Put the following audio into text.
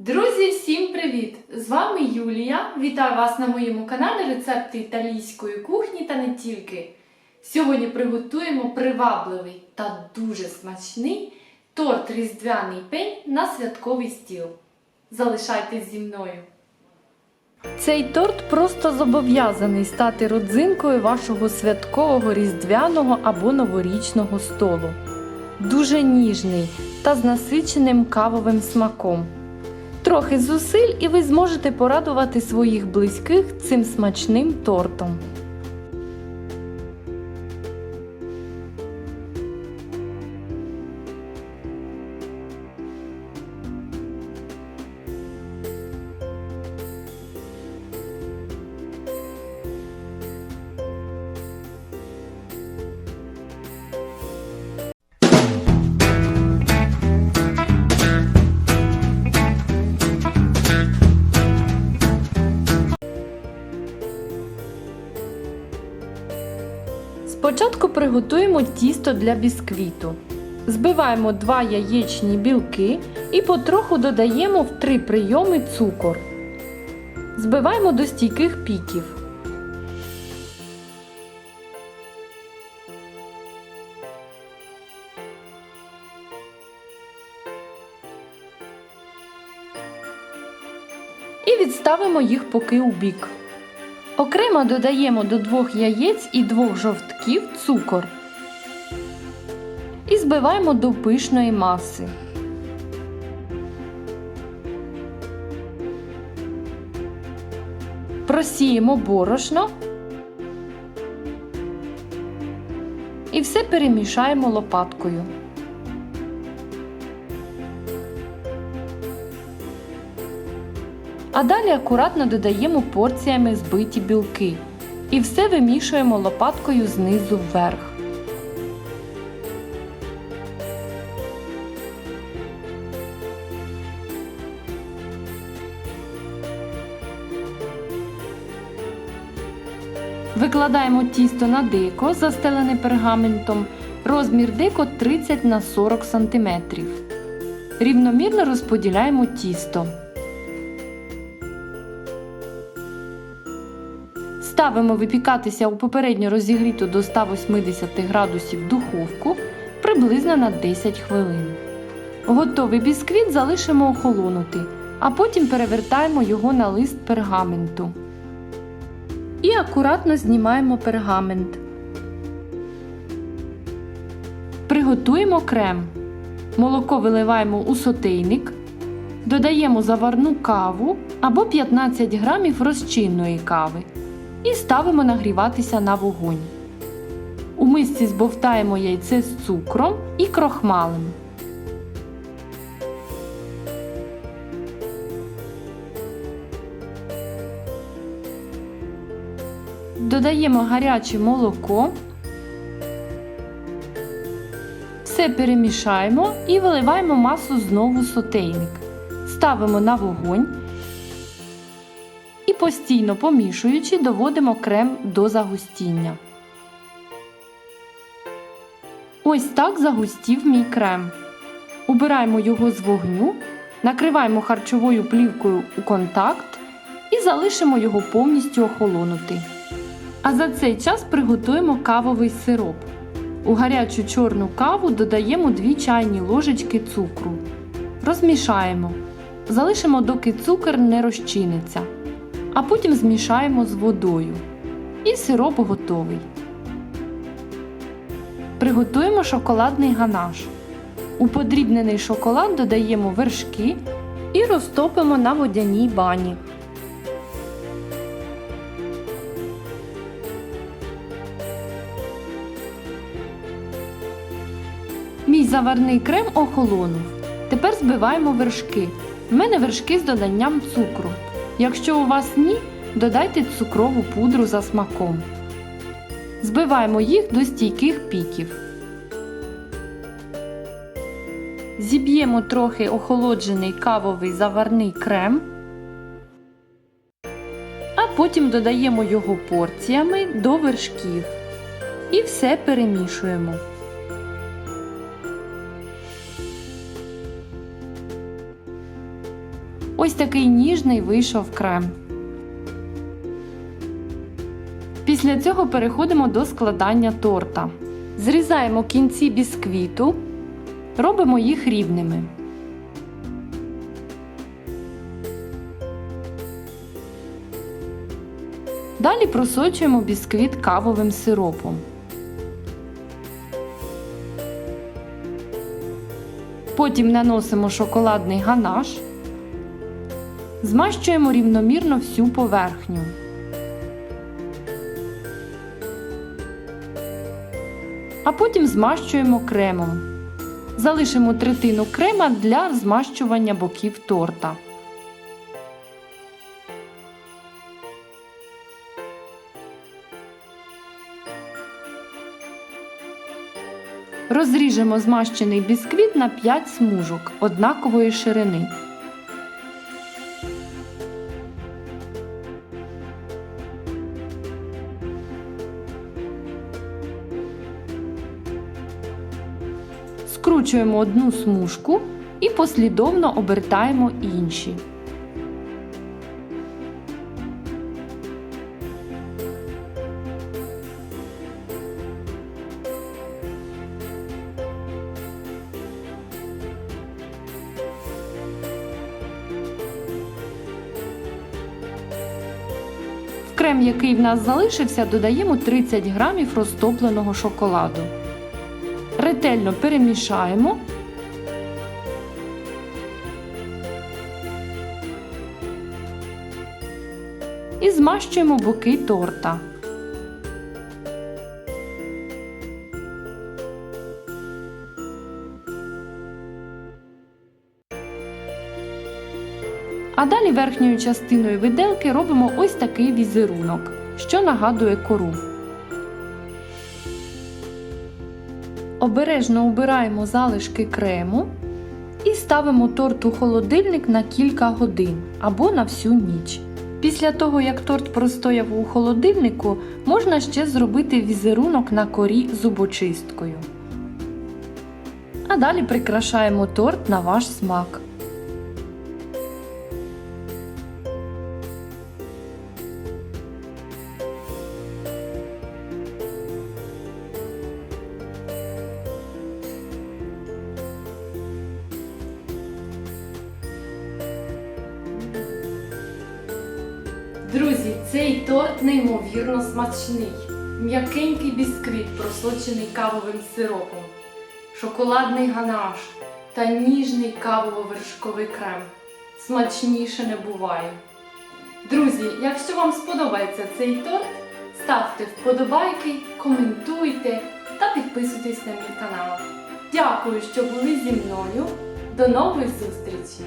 Друзі, всім привіт! З вами Юлія. Вітаю вас на моєму каналі Рецепти італійської кухні та не тільки. Сьогодні приготуємо привабливий та дуже смачний торт Різдвяний пень на святковий стіл. Залишайтесь зі мною. Цей торт просто зобов'язаний стати родзинкою вашого святкового різдвяного або новорічного столу. Дуже ніжний та з насиченим кавовим смаком. Трохи зусиль, і ви зможете порадувати своїх близьких цим смачним тортом. Спочатку приготуємо тісто для бісквіту. Збиваємо 2 яєчні білки і потроху додаємо в 3 прийоми цукор. Збиваємо до стійких піків. І відставимо їх поки у бік. Окремо додаємо до двох яєць і двох жовтків цукор і збиваємо до пишної маси. Просіємо борошно і все перемішаємо лопаткою. А далі акуратно додаємо порціями збиті білки і все вимішуємо лопаткою знизу вверх. Викладаємо тісто на дико, застелене пергаментом, розмір дико 30 на 40 см. Рівномірно розподіляємо тісто. Ставимо випікатися у попередньо розігріту до 180 градусів духовку приблизно на 10 хвилин. Готовий бісквіт залишимо охолонути, а потім перевертаємо його на лист пергаменту. І акуратно знімаємо пергамент. Приготуємо крем. Молоко виливаємо у сотейник. Додаємо заварну каву або 15 грамів розчинної кави і ставимо нагріватися на вогонь. У мисці збовтаємо яйце з цукром і крохмалем. Додаємо гаряче молоко. Все перемішаємо і виливаємо масу знову сотейник. Ставимо на вогонь постійно помішуючи, доводимо крем до загустіння. Ось так загустів мій крем. Убираємо його з вогню, накриваємо харчовою плівкою у контакт і залишимо його повністю охолонути. А за цей час приготуємо кавовий сироп. У гарячу чорну каву додаємо 2 чайні ложечки цукру. Розмішаємо. Залишимо, доки цукор не розчиниться а потім змішаємо з водою. І сироп готовий. Приготуємо шоколадний ганаш. У подрібнений шоколад додаємо вершки і розтопимо на водяній бані. Мій заварний крем охолонув. Тепер збиваємо вершки. В мене вершки з доданням цукру. Якщо у вас ні, додайте цукрову пудру за смаком. Збиваємо їх до стійких піків. Зіб'ємо трохи охолоджений кавовий заварний крем, а потім додаємо його порціями до вершків. І все перемішуємо. Ось такий ніжний вийшов крем. Після цього переходимо до складання торта. Зрізаємо кінці бісквіту, робимо їх рівними. Далі просочуємо бісквіт кавовим сиропом. Потім наносимо шоколадний ганаш, змащуємо рівномірно всю поверхню. А потім змащуємо кремом. Залишимо третину крема для змащування боків торта. Розріжемо змащений бісквіт на 5 смужок однакової ширини. Скручуємо одну смужку і послідовно обертаємо інші. Крем, який в нас залишився, додаємо 30 грамів розтопленого шоколаду. Ретельно перемішаємо. І змащуємо боки торта. А далі верхньою частиною виделки робимо ось такий візерунок, що нагадує кору. Обережно убираємо залишки крему і ставимо торт у холодильник на кілька годин або на всю ніч. Після того, як торт простояв у холодильнику, можна ще зробити візерунок на корі зубочисткою. А далі прикрашаємо торт на ваш смак. Цей торт неймовірно смачний. М'якенький бісквіт, просочений кавовим сиропом, шоколадний ганаш та ніжний кавово-вершковий крем. Смачніше не буває. Друзі, якщо вам сподобається цей торт, ставте вподобайки, коментуйте та підписуйтесь на мій канал. Дякую, що були зі мною. До нових зустрічей!